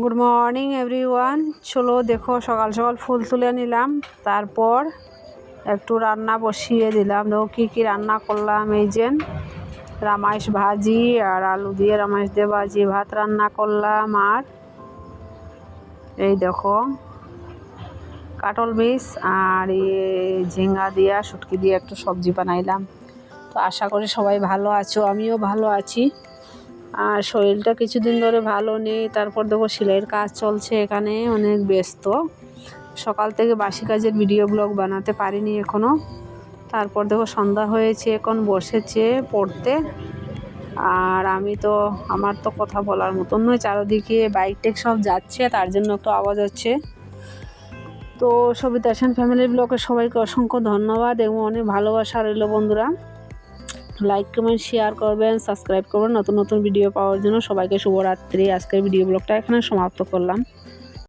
Good morning everyone চলো দেখো, সকাল সকাল ফুল তুলে নিলাম। তারপর একটু রান্না বসিয়ে দিলাম। দেখো, কী কী রান্না করলাম? এই যে রামাইশ ভাজি আর আলু দিয়ে রামাইশ দিয়ে ভাজি ভাত রান্না করলাম। আর এই দেখো, কাটল বীজ আর ঝিঙ্গা দিয়া, শুটকি দিয়ে একটু সবজি বানাইলাম। তো আশা করি সবাই ভালো আছো, আমিও ভালো আছি। আর শরীরটা কিছুদিন ধরে ভালো নেই, তারপর দেখো সেলাইয়ের কাজ চলছে এখানে, অনেক ব্যস্ত। সকাল থেকে বাসি কাজের ভিডিও ব্লগ বানাতে পারিনি এখনও তারপর দেখো সন্ধ্যা হয়েছে, এখন বসেছে পড়তে। আর আমি তো, আমার তো কথা বলার মতন নয়, চারোদিকে বাইক টেক সব যাচ্ছে, তার জন্য একটু আওয়াজ হচ্ছে। তো সবিতা সেন ফ্যামিলি ব্লগে সবাইকে অসংখ্য ধন্যবাদ এবং অনেক ভালোবাসা রইল বন্ধুরা। লাইক কমেন্ট শেয়ার করবেন সাবস্ক্রাইব করবেন। নতুন নতুন ভিডিও পাওয়ার জন্য সবাইকে শুভরাত্রি। আজকের ভিডিও ব্লগটা এখানে সমাপ্ত করলাম।